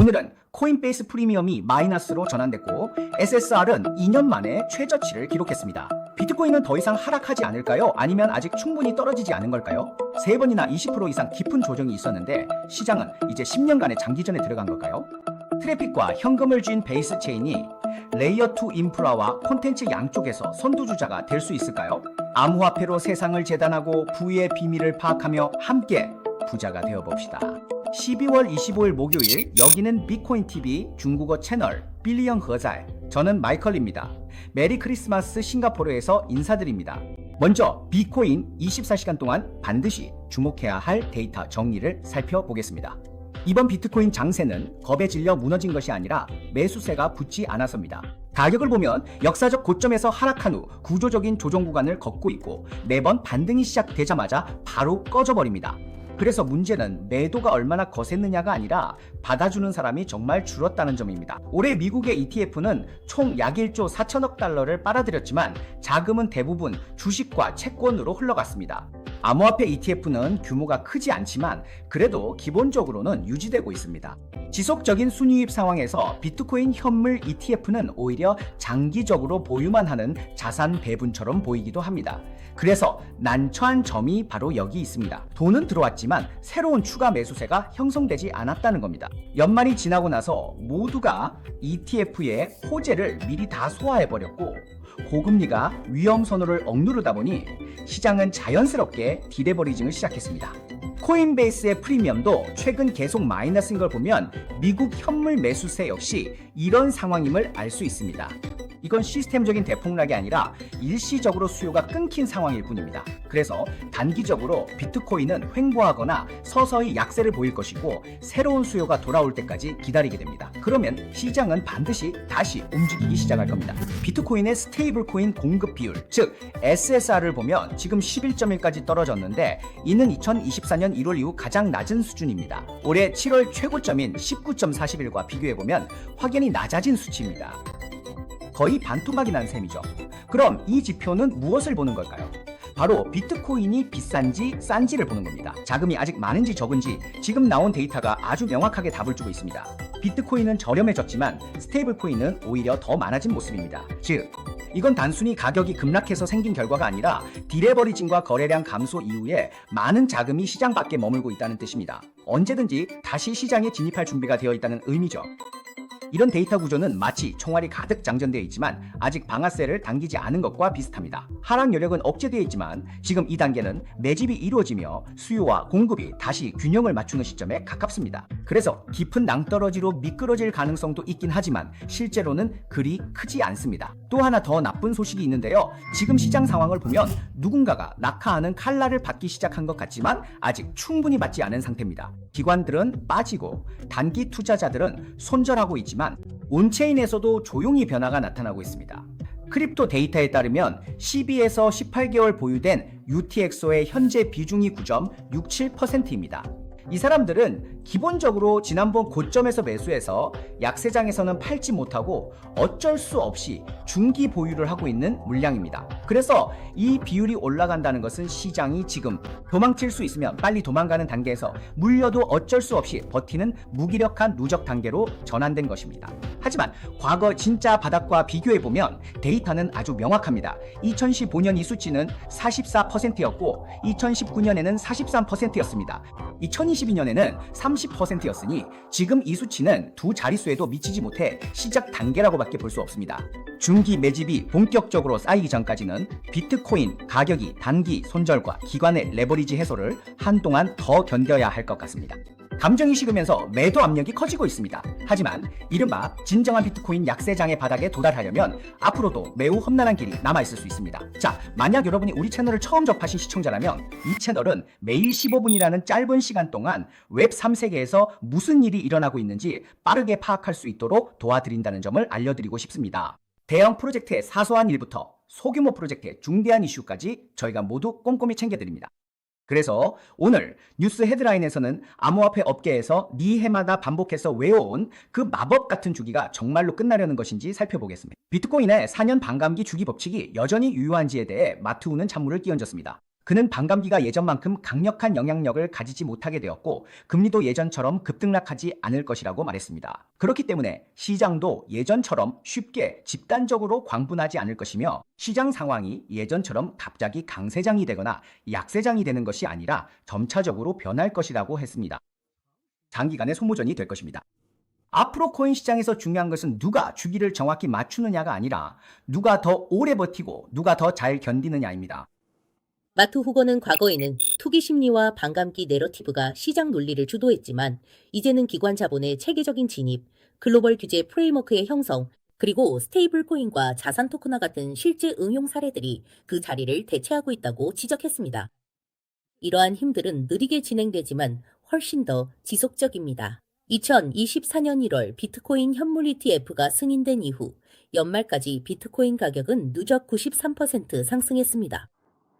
오늘은 코인베이스 프리미엄이 마이너스로 전환됐고 SSR은 2년 만에 최저치를 기록했습니다. 비트코인은 더 이상 하락하지 않을까요? 아니면 아직 충분히 떨어지지 않은 걸까요? 세 번이나 20% 이상 깊은 조정이 있었는데 시장은 이제 10년간의 장기전에 들어간 걸까요? 트래픽과 현금을 쥔 베이스 체인이 레이어 2 인프라와 콘텐츠 양쪽에서 선두주자가 될 수 있을까요? 암호화폐로 세상을 재단하고 부의 비밀을 파악하며 함께 부자가 되어 봅시다. 12월 25일 목요일 여기는 비코인 TV 중국어 채널 빌리언 허잘 저는 마이클입니다. 메리 크리스마스 싱가포르에서 인사드립니다. 먼저 비코인 24시간 동안 반드시 주목해야 할 데이터 정리를 살펴보겠습니다. 이번 비트코인 장세는 겁에 질려 무너진 것이 아니라 매수세가 붙지 않아서입니다. 가격을 보면 역사적 고점에서 하락한 후 구조적인 조정 구간을 걷고 있고 매번 반등이 시작되자마자 바로 꺼져버립니다. 그래서 문제는 매도가 얼마나 거셌느냐가 아니라 받아주는 사람이 정말 줄었다는 점입니다. 올해 미국의 ETF는 총 약 1조 4천억 달러를 빨아들였지만 자금은 대부분 주식과 채권으로 흘러갔습니다. 암호화폐 ETF는 규모가 크지 않지만 그래도 기본적으로는 유지되고 있습니다. 지속적인 순이익 상황에서 비트코인 현물 ETF는 오히려 장기적으로 보유만 하는 자산 배분처럼 보이기도 합니다. 그래서 난처한 점이 바로 여기 있습니다. 돈은 들어왔지만 새로운 추가 매수세가 형성되지 않았다는 겁니다. 연말이 지나고 나서 모두가 ETF의 호재를 미리 다 소화해버렸고 고금리가 위험 선호를 억누르다 보니 시장은 자연스럽게 디레버리징을 시작했습니다. 코인베이스의 프리미엄도 최근 계속 마이너스인 걸 보면 미국 현물 매수세 역시 이런 상황임을 알 수 있습니다. 이건 시스템적인 대폭락이 아니라 일시적으로 수요가 끊긴 상황일 뿐입니다. 그래서 단기적으로 비트코인은 횡보하거나 서서히 약세를 보일 것이고 새로운 수요가 돌아올 때까지 기다리게 됩니다. 그러면 시장은 반드시 다시 움직이기 시작할 겁니다. 비트코인의 스테이블 코인 공급 비율, 즉 SSR을 보면 지금 11.1까지 떨어졌는데 이는 2024년 1월 이후 가장 낮은 수준입니다. 올해 7월 최고점인 19.41과 비교해 보면 확 연히 낮아진 수치입니다. 거의 반토막이 난 셈이죠. 그럼 이 지표는 무엇을 보는 걸까요? 바로 비트코인이 비싼지 싼지를 보는 겁니다. 자금이 아직 많은지 적은지 지금 나온 데이터가 아주 명확하게 답을 주고 있습니다. 비트코인은 저렴해졌지만 스테이블 코인은 오히려 더 많아진 모습입니다. 즉, 이건 단순히 가격이 급락해서 생긴 결과가 아니라 디레버리징과 거래량 감소 이후에 많은 자금이 시장 밖에 머물고 있다는 뜻입니다. 언제든지 다시 시장에 진입할 준비가 되어 있다는 의미죠. 이런 데이터 구조는 마치 총알이 가득 장전되어 있지만 아직 방아쇠를 당기지 않은 것과 비슷합니다. 하락 여력은 억제되어 있지만 지금 이 단계는 매집이 이루어지며 수요와 공급이 다시 균형을 맞추는 시점에 가깝습니다. 그래서 깊은 낭떠러지로 미끄러질 가능성도 있긴 하지만 실제로는 그리 크지 않습니다. 또 하나 더 나쁜 소식이 있는데요. 지금 시장 상황을 보면 누군가가 낙하하는 칼날을 받기 시작한 것 같지만 아직 충분히 받지 않은 상태입니다. 기관들은 빠지고 단기 투자자들은 손절하고 있지만 온체인에서도 조용히 변화가 나타나고 있습니다. 크립토 데이터에 따르면 12에서 18개월 보유된 UTXO의 현재 비중이 9.67%입니다. 이 사람들은 기본적으로 지난번 고점에서 매수해서 약세장에서는 팔지 못하고 어쩔 수 없이 중기 보유를 하고 있는 물량입니다. 그래서 이 비율이 올라간다는 것은 시장이 지금 도망칠 수 있으면 빨리 도망가는 단계에서 물려도 어쩔 수 없이 버티는 무기력한 누적 단계로 전환된 것입니다. 하지만 과거 진짜 바닥과 비교해 보면 데이터는 아주 명확합니다. 2015년 이 수치는 44%였고 2019년에는 43%였습니다. 2022년에는 30%였으니 지금 이 수치는 두 자릿수에도 미치지 못해 시작 단계라고밖에 볼 수 없습니다. 중기 매집이 본격적으로 쌓이기 전까지는 비트코인 가격이 단기 손절과 기관의 레버리지 해소를 한동안 더 견뎌야 할 것 같습니다. 감정이 식으면서 매도 압력이 커지고 있습니다. 하지만 이른바 진정한 비트코인 약세장의 바닥에 도달하려면 앞으로도 매우 험난한 길이 남아있을 수 있습니다. 자, 만약 여러분이 우리 채널을 처음 접하신 시청자라면 이 채널은 매일 15분이라는 짧은 시간 동안 웹 3세계에서 무슨 일이 일어나고 있는지 빠르게 파악할 수 있도록 도와드린다는 점을 알려드리고 싶습니다. 대형 프로젝트의 사소한 일부터 소규모 프로젝트의 중대한 이슈까지 저희가 모두 꼼꼼히 챙겨드립니다. 그래서 오늘 뉴스 헤드라인에서는 암호화폐 업계에서 네 해마다 반복해서 외워온 그 마법 같은 주기가 정말로 끝나려는 것인지 살펴보겠습니다. 비트코인의 4년 반감기 주기 법칙이 여전히 유효한지에 대해 마트우는 찬물을 끼얹었습니다. 그는 반감기가 예전만큼 강력한 영향력을 가지지 못하게 되었고 금리도 예전처럼 급등락하지 않을 것이라고 말했습니다. 그렇기 때문에 시장도 예전처럼 쉽게 집단적으로 광분하지 않을 것이며 시장 상황이 예전처럼 갑자기 강세장이 되거나 약세장이 되는 것이 아니라 점차적으로 변할 것이라고 했습니다. 장기간의 소모전이 될 것입니다. 앞으로 코인 시장에서 중요한 것은 누가 주기를 정확히 맞추느냐가 아니라 누가 더 오래 버티고 누가 더 잘 견디느냐입니다. 마트 후거는 과거에는 투기 심리와 반감기 내러티브가 시장 논리를 주도했지만 이제는 기관 자본의 체계적인 진입, 글로벌 규제 프레임워크의 형성, 그리고 스테이블 코인과 자산 토큰화 같은 실제 응용 사례들이 그 자리를 대체하고 있다고 지적했습니다. 이러한 힘들은 느리게 진행되지만 훨씬 더 지속적입니다. 2024년 1월 비트코인 현물 ETF가 승인된 이후 연말까지 비트코인 가격은 누적 93% 상승했습니다.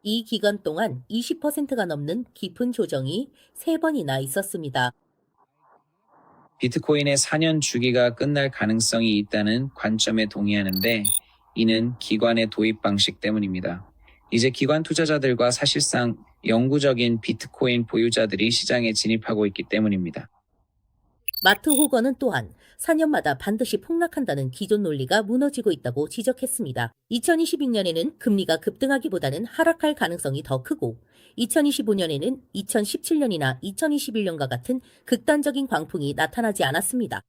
이 기간 동안 20%가 넘는 깊은 조정이 3번이나 있었습니다. 비트코인의 4년 주기가 끝날 가능성이 있다는 관점에 동의하는데 이는 기관의 도입 방식 때문입니다. 이제 기관 투자자들과 사실상 영구적인 비트코인 보유자들이 시장에 진입하고 있기 때문입니다. 마트 호거는 또한 4년마다 반드시 폭락한다는 기존 논리가 무너지고 있다고 지적했습니다. 2022년에는 금리가 급등하기보다는 하락할 가능성이 더 크고 2025년에는 2017년이나 2021년과 같은 극단적인 광풍이 나타나지 않았습니다.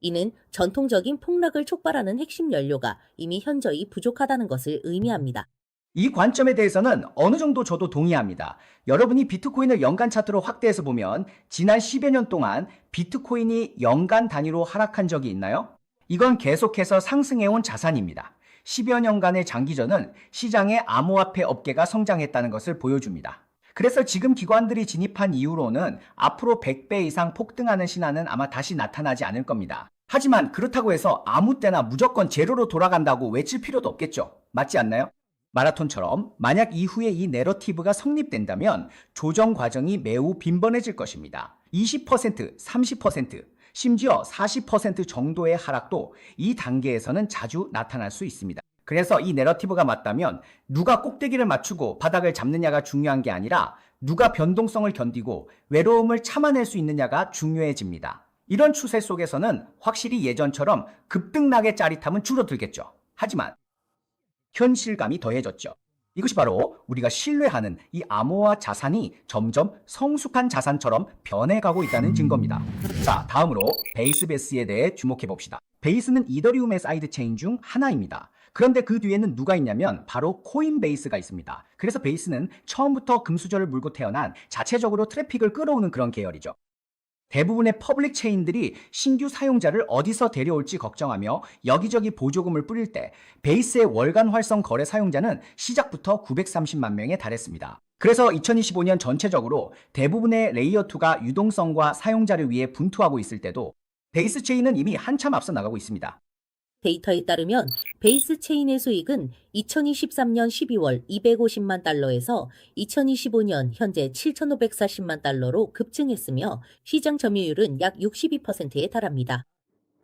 이는 전통적인 폭락을 촉발하는 핵심 연료가 이미 현저히 부족하다는 것을 의미합니다. 이 관점에 대해서는 어느 정도 저도 동의합니다. 여러분이 비트코인을 연간 차트로 확대해서 보면 지난 10여 년 동안 비트코인이 연간 단위로 하락한 적이 있나요? 이건 계속해서 상승해온 자산입니다. 10여 년간의 장기전은 시장의 암호화폐 업계가 성장했다는 것을 보여줍니다. 그래서 지금 기관들이 진입한 이후로는 앞으로 100배 이상 폭등하는 신화는 아마 다시 나타나지 않을 겁니다. 하지만 그렇다고 해서 아무 때나 무조건 제로로 돌아간다고 외칠 필요도 없겠죠. 맞지 않나요? 마라톤처럼 만약 이후에 이 내러티브가 성립된다면 조정 과정이 매우 빈번해질 것입니다. 20%, 30%, 심지어 40% 정도의 하락도 이 단계에서는 자주 나타날 수 있습니다. 그래서 이 내러티브가 맞다면 누가 꼭대기를 맞추고 바닥을 잡느냐가 중요한 게 아니라 누가 변동성을 견디고 외로움을 참아낼 수 있느냐가 중요해집니다. 이런 추세 속에서는 확실히 예전처럼 급등락의 짜릿함은 줄어들겠죠. 하지만 현실감이 더해졌죠. 이것이 바로 우리가 신뢰하는 이 암호화 자산이 점점 성숙한 자산처럼 변해가고 있다는 증거입니다. 자, 다음으로 베이스베스에 대해 주목해 봅시다. 베이스는 이더리움의 사이드 체인 중 하나입니다. 그런데 그 뒤에는 누가 있냐면 바로 코인베이스가 있습니다. 그래서 베이스는 처음부터 금수저를 물고 태어난 자체적으로 트래픽을 끌어오는 그런 계열이죠. 대부분의 퍼블릭 체인들이 신규 사용자를 어디서 데려올지 걱정하며 여기저기 보조금을 뿌릴 때 베이스의 월간 활성 거래 사용자는 시작부터 930만 명에 달했습니다. 그래서 2025년 전체적으로 대부분의 레이어2가 유동성과 사용자를 위해 분투하고 있을 때도 베이스 체인은 이미 한참 앞서 나가고 있습니다. 데이터에 따르면 베이스 체인의 수익은 2023년 12월 250만 달러에서 2025년 현재 7,540만 달러로 급증했으며 시장 점유율은 약 62%에 달합니다.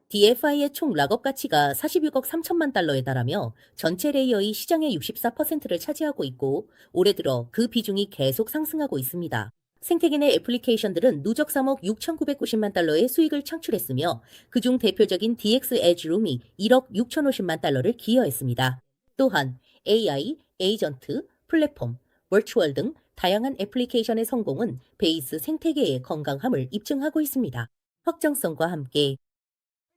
DFI의 총 락업 가치가 46억 3천만 달러에 달하며 전체 레이어의 시장의 64%를 차지하고 있고 올해 들어 그 비중이 계속 상승하고 있습니다. 생태계 내 애플리케이션들은 누적 3억 6,990만 달러의 수익을 창출했으며 그중 대표적인 DX 에즈룸이 1억 6,050만 달러를 기여했습니다. 또한 AI, 에이전트, 플랫폼, 버추얼 등 다양한 애플리케이션의 성공은 베이스 생태계의 건강함을 입증하고 있습니다. 확정성과 함께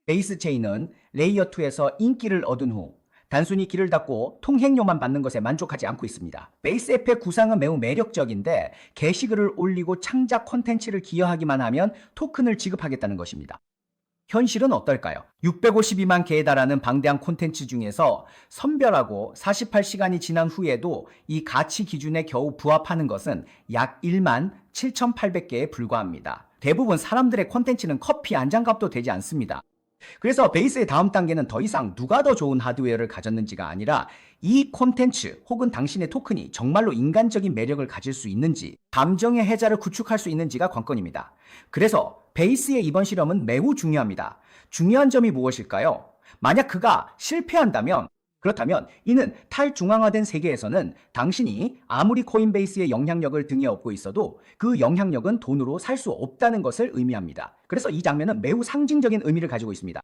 베이스 체인은 레이어 2에서 인기를 얻은 후 단순히 길을 닫고 통행료만 받는 것에 만족하지 않고 있습니다. 베이스 앱의 구상은 매우 매력적인데 게시글을 올리고 창작 콘텐츠를 기여하기만 하면 토큰을 지급하겠다는 것입니다. 현실은 어떨까요? 652만 개에 달하는 방대한 콘텐츠 중에서 선별하고 48시간이 지난 후에도 이 가치 기준에 겨우 부합하는 것은 약 1만 7,800개에 불과합니다. 대부분 사람들의 콘텐츠는 커피 한 잔 값도 되지 않습니다. 그래서 베이스의 다음 단계는 더 이상 누가 더 좋은 하드웨어를 가졌는지가 아니라 이 콘텐츠 혹은 당신의 토큰이 정말로 인간적인 매력을 가질 수 있는지 감정의 해자를 구축할 수 있는지가 관건입니다. 그래서 베이스의 이번 실험은 매우 중요합니다. 중요한 점이 무엇일까요? 만약 그가 실패한다면 그렇다면 이는 탈중앙화된 세계에서는 당신이 아무리 코인베이스의 영향력을 등에 업고 있어도 그 영향력은 돈으로 살 수 없다는 것을 의미합니다. 그래서 이 장면은 매우 상징적인 의미를 가지고 있습니다.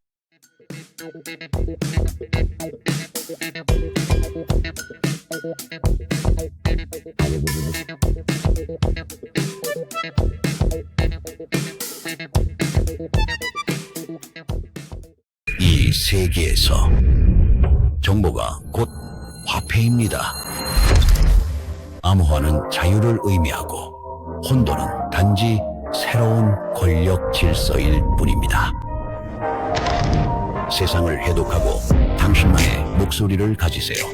이 세계에서 정보가 곧 화폐입니다. 암호화는 자유를 의미하고 혼돈은 단지 새로운 권력 질서일 뿐입니다. 세상을 해독하고 당신만의 목소리를 가지세요.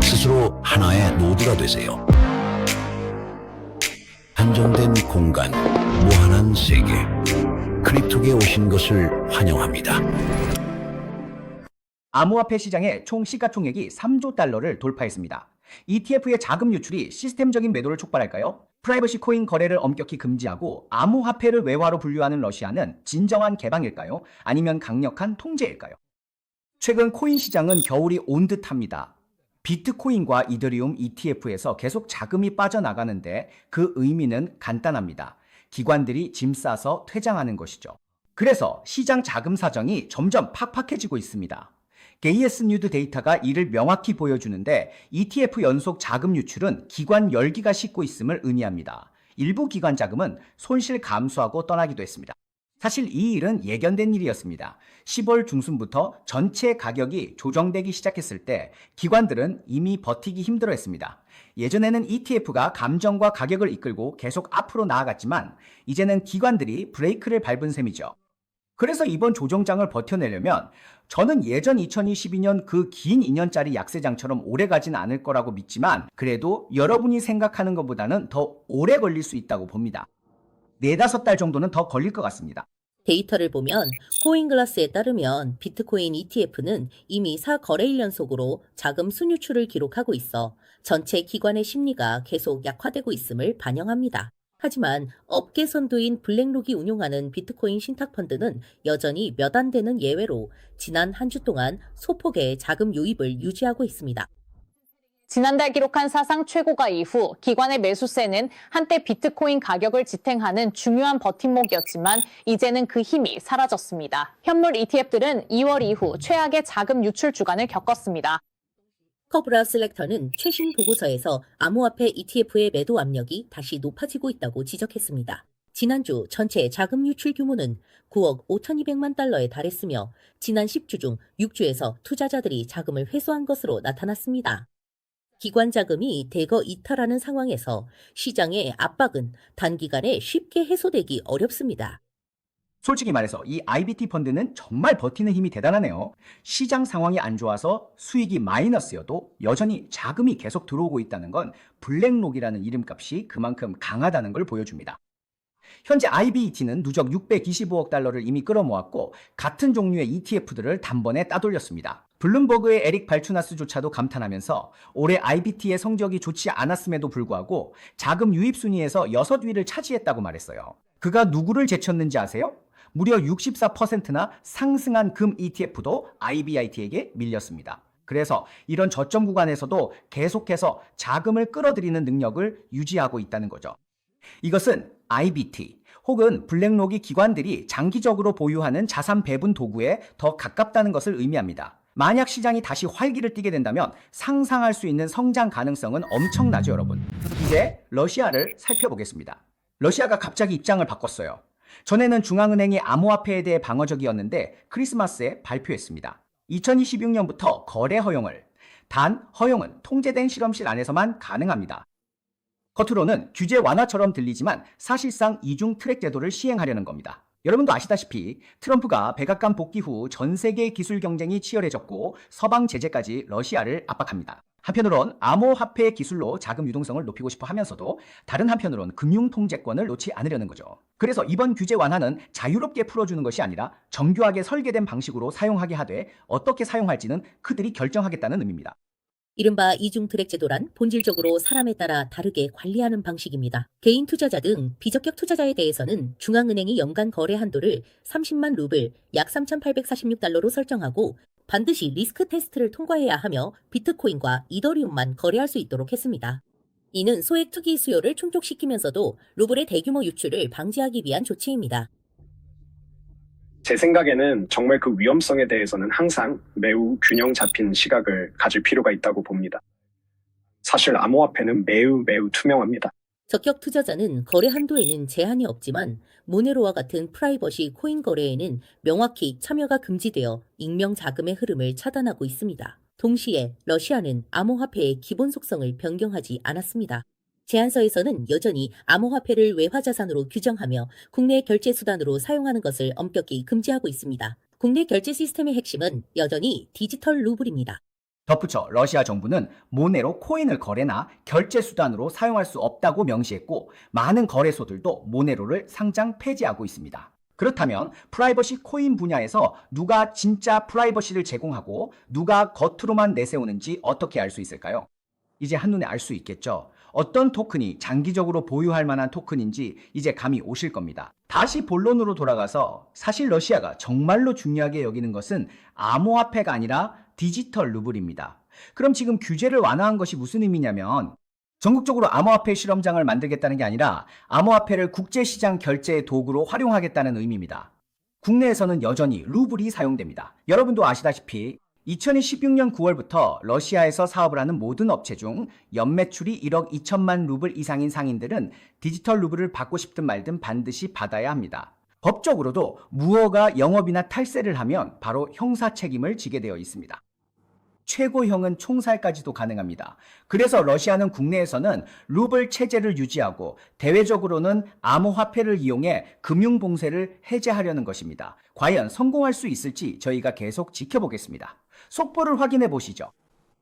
스스로 하나의 노드가 되세요. 한정된 공간, 무한한 세계. 크립토에 오신 것을 환영합니다. 암호화폐 시장의 총 시가총액이 3조 달러를 돌파했습니다. ETF의 자금 유출이 시스템적인 매도를 촉발할까요? 프라이버시 코인 거래를 엄격히 금지하고 암호화폐를 외화로 분류하는 러시아는 진정한 개방일까요? 아니면 강력한 통제일까요? 최근 코인 시장은 겨울이 온 듯합니다. 비트코인과 이더리움 ETF에서 계속 자금이 빠져나가는데 그 의미는 간단합니다. 기관들이 짐 싸서 퇴장하는 것이죠. 그래서 시장 자금 사정이 점점 팍팍해지고 있습니다. 게이에스 뉴드 데이터가 이를 명확히 보여주는데 ETF 연속 자금 유출은 기관 열기가 싣고 있음을 의미합니다. 일부 기관 자금은 손실 감소하고 떠나기도 했습니다. 사실 이 일은 예견된 일이었습니다. 10월 중순부터 전체 가격이 조정되기 시작했을 때 기관들은 이미 버티기 힘들어 했습니다. 예전에는 ETF가 감정과 가격을 이끌고 계속 앞으로 나아갔지만 이제는 기관들이 브레이크를 밟은 셈이죠. 그래서 이번 조정장을 버텨내려면 저는 예전 2022년 그 긴 2년짜리 약세장처럼 오래 가진 않을 거라고 믿지만 그래도 여러분이 생각하는 것보다는 더 오래 걸릴 수 있다고 봅니다. 네다섯 달 정도는 더 걸릴 것 같습니다. 데이터를 보면 코인글라스에 따르면 비트코인 ETF는 이미 4거래일 연속으로 자금 순유출을 기록하고 있어 전체 기관의 심리가 계속 약화되고 있음을 반영합니다. 하지만 업계 선두인 블랙록이 운용하는 비트코인 신탁 펀드는 여전히 몇 안 되는 예외로 지난 한 주 동안 소폭의 자금 유입을 유지하고 있습니다. 지난달 기록한 사상 최고가 이후 기관의 매수세는 한때 비트코인 가격을 지탱하는 중요한 버팀목이었지만 이제는 그 힘이 사라졌습니다. 현물 ETF들은 2월 이후 최악의 자금 유출 주간을 겪었습니다. 커브라 셀렉터는 최신 보고서에서 암호화폐 ETF의 매도 압력이 다시 높아지고 있다고 지적했습니다. 지난주 전체 자금 유출 규모는 9억 5,200만 달러에 달했으며 지난 10주 중 6주에서 투자자들이 자금을 회수한 것으로 나타났습니다. 기관 자금이 대거 이탈하는 상황에서 시장의 압박은 단기간에 쉽게 해소되기 어렵습니다. 솔직히 말해서 이 IBT 펀드는 정말 버티는 힘이 대단하네요. 시장 상황이 안 좋아서 수익이 마이너스여도 여전히 자금이 계속 들어오고 있다는 건 블랙록이라는 이름값이 그만큼 강하다는 걸 보여줍니다. 현재 IBET는 누적 625억 달러를 이미 끌어모았고 같은 종류의 ETF들을 단번에 따돌렸습니다. 블룸버그의 에릭 발추나스조차도 감탄하면서 올해 IBT의 성적이 좋지 않았음에도 불구하고 자금 유입 순위에서 6위를 차지했다고 말했어요. 그가 누구를 제쳤는지 아세요? 무려 64%나 상승한 금 ETF도 IBIT에게 밀렸습니다. 그래서 이런 저점 구간에서도 계속해서 자금을 끌어들이는 능력을 유지하고 있다는 거죠. 이것은 IBT 혹은 블랙록이 기관들이 장기적으로 보유하는 자산 배분 도구에 더 가깝다는 것을 의미합니다. 만약 시장이 다시 활기를 띠게 된다면 상상할 수 있는 성장 가능성은 엄청나죠, 여러분. 이제 러시아를 살펴보겠습니다. 러시아가 갑자기 입장을 바꿨어요. 전에는 중앙은행이 암호화폐에 대해 방어적이었는데 크리스마스에 발표했습니다. 2026년부터 거래 허용을 단 허용은 통제된 실험실 안에서만 가능합니다. 겉으로는 규제 완화처럼 들리지만 사실상 이중 트랙 제도를 시행하려는 겁니다. 여러분도 아시다시피 트럼프가 백악관 복귀 후 전 세계 기술 경쟁이 치열해졌고 서방 제재까지 러시아를 압박합니다. 한편으론 암호화폐 기술로 자금 유동성을 높이고 싶어 하면서도 다른 한편으론 금융 통제권을 놓지 않으려는 거죠. 그래서 이번 규제 완화는 자유롭게 풀어주는 것이 아니라 정교하게 설계된 방식으로 사용하게 하되 어떻게 사용할지는 그들이 결정하겠다는 의미입니다. 이른바 이중 트랙 제도란 본질적으로 사람에 따라 다르게 관리하는 방식입니다. 개인 투자자 등 비적격 투자자에 대해서는 중앙은행이 연간 거래 한도를 30만 루블 약 3,846달러로 설정하고 반드시 리스크 테스트를 통과해야 하며 비트코인과 이더리움만 거래할 수 있도록 했습니다. 이는 소액 투기 수요를 충족시키면서도 루블의 대규모 유출을 방지하기 위한 조치입니다. 제 생각에는 정말 그 위험성에 대해서는 항상 매우 균형 잡힌 시각을 가질 필요가 있다고 봅니다. 사실 암호화폐는 매우 매우 투명합니다. 적격 투자자는 거래 한도에는 제한이 없지만 모네로와 같은 프라이버시 코인 거래에는 명확히 참여가 금지되어 익명 자금의 흐름을 차단하고 있습니다. 동시에 러시아는 암호화폐의 기본 속성을 변경하지 않았습니다. 제안서에서는 여전히 암호화폐를 외화자산으로 규정하며 국내 결제 수단으로 사용하는 것을 엄격히 금지하고 있습니다. 국내 결제 시스템의 핵심은 여전히 디지털 루블입니다. 덧붙여 러시아 정부는 모네로 코인을 거래나 결제 수단으로 사용할 수 없다고 명시했고 많은 거래소들도 모네로를 상장 폐지하고 있습니다. 그렇다면 프라이버시 코인 분야에서 누가 진짜 프라이버시를 제공하고 누가 겉으로만 내세우는지 어떻게 알 수 있을까요? 이제 한눈에 알 수 있겠죠. 어떤 토큰이 장기적으로 보유할 만한 토큰인지 이제 감이 오실 겁니다. 다시 본론으로 돌아가서 사실 러시아가 정말로 중요하게 여기는 것은 암호화폐가 아니라 디지털 루블입니다. 그럼 지금 규제를 완화한 것이 무슨 의미냐면 전국적으로 암호화폐 실험장을 만들겠다는 게 아니라 암호화폐를 국제시장 결제의 도구로 활용하겠다는 의미입니다. 국내에서는 여전히 루블이 사용됩니다. 여러분도 아시다시피 2016년 9월부터 러시아에서 사업을 하는 모든 업체 중 연매출이 1억 2천만 루블 이상인 상인들은 디지털 루블을 받고 싶든 말든 반드시 받아야 합니다. 법적으로도 무허가 영업이나 탈세를 하면 바로 형사 책임을 지게 되어 있습니다. 최고형은 총살까지도 가능합니다. 그래서 러시아는 국내에서는 루블 체제를 유지하고 대외적으로는 암호화폐를 이용해 금융 봉쇄를 해제하려는 것입니다. 과연 성공할 수 있을지 저희가 계속 지켜보겠습니다. 속보를 확인해 보시죠.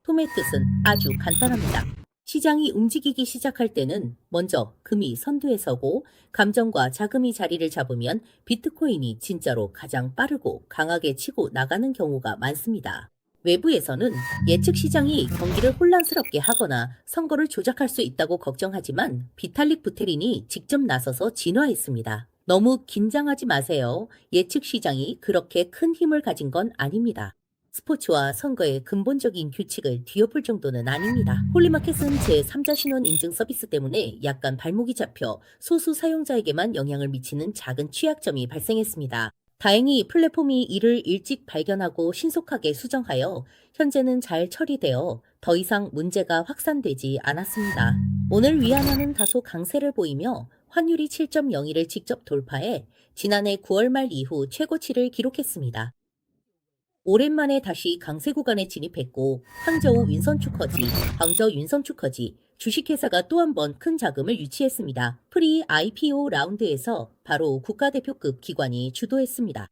톰의 뜻은 아주 간단합니다. 시장이 움직이기 시작할 때는 먼저 금이 선두에 서고 감정과 자금이 자리를 잡으면 비트코인이 진짜로 가장 빠르고 강하게 치고 나가는 경우가 많습니다. 외부에서는 예측 시장이 경기를 혼란스럽게 하거나 선거를 조작할 수 있다고 걱정하지만 비탈릭 부테린이 직접 나서서 진화했습니다. 너무 긴장하지 마세요. 예측 시장이 그렇게 큰 힘을 가진 건 아닙니다. 스포츠와 선거의 근본적인 규칙을 뒤엎을 정도는 아닙니다. 홀리마켓은 제3자 신원 인증 서비스 때문에 약간 발목이 잡혀 소수 사용자에게만 영향을 미치는 작은 취약점이 발생했습니다. 다행히 플랫폼이 이를 일찍 발견하고 신속하게 수정하여 현재는 잘 처리되어 더 이상 문제가 확산되지 않았습니다. 오늘 위안화는 다소 강세를 보이며 환율이 7.02를 직접 돌파해 지난해 9월 말 이후 최고치를 기록했습니다. 오랜만에 다시 강세 구간에 진입했고 항저우 윈선축커지, 광저 윈선축커지 주식회사가 또 한 번 큰 자금을 유치했습니다. 프리 IPO 라운드에서 바로 국가대표급 기관이 주도했습니다.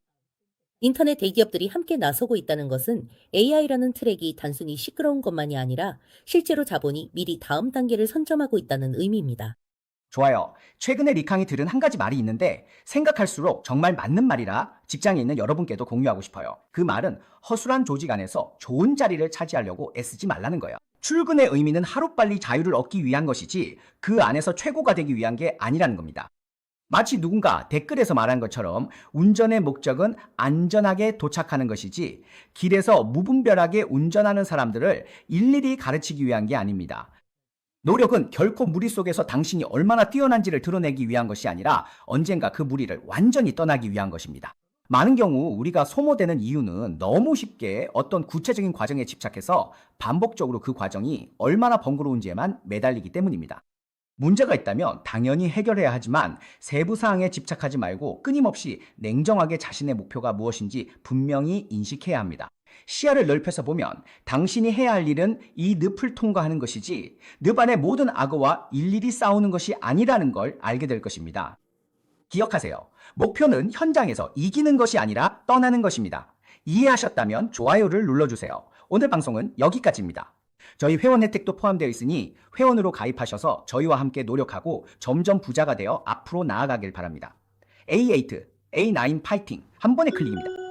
인터넷 대기업들이 함께 나서고 있다는 것은 AI라는 트랙이 단순히 시끄러운 것만이 아니라 실제로 자본이 미리 다음 단계를 선점하고 있다는 의미입니다. 좋아요. 최근에 리캉이 들은 한 가지 말이 있는데 생각할수록 정말 맞는 말이라 직장에 있는 여러분께도 공유하고 싶어요. 그 말은 허술한 조직 안에서 좋은 자리를 차지하려고 애쓰지 말라는 거예요. 출근의 의미는 하루빨리 자유를 얻기 위한 것이지 그 안에서 최고가 되기 위한 게 아니라는 겁니다. 마치 누군가 댓글에서 말한 것처럼 운전의 목적은 안전하게 도착하는 것이지 길에서 무분별하게 운전하는 사람들을 일일이 가르치기 위한 게 아닙니다. 노력은 결코 무리 속에서 당신이 얼마나 뛰어난지를 드러내기 위한 것이 아니라 언젠가 그 무리를 완전히 떠나기 위한 것입니다. 많은 경우 우리가 소모되는 이유는 너무 쉽게 어떤 구체적인 과정에 집착해서 반복적으로 그 과정이 얼마나 번거로운지에만 매달리기 때문입니다. 문제가 있다면 당연히 해결해야 하지만 세부 사항에 집착하지 말고 끊임없이 냉정하게 자신의 목표가 무엇인지 분명히 인식해야 합니다. 시야를 넓혀서 보면 당신이 해야 할 일은 이 늪을 통과하는 것이지 늪 안의 모든 악어와 일일이 싸우는 것이 아니라는 걸 알게 될 것입니다. 기억하세요. 목표는 현장에서 이기는 것이 아니라 떠나는 것입니다. 이해하셨다면 좋아요를 눌러주세요. 오늘 방송은 여기까지입니다. 저희 회원 혜택도 포함되어 있으니 회원으로 가입하셔서 저희와 함께 노력하고 점점 부자가 되어 앞으로 나아가길 바랍니다. A8, A9 파이팅 한 번의 클릭입니다.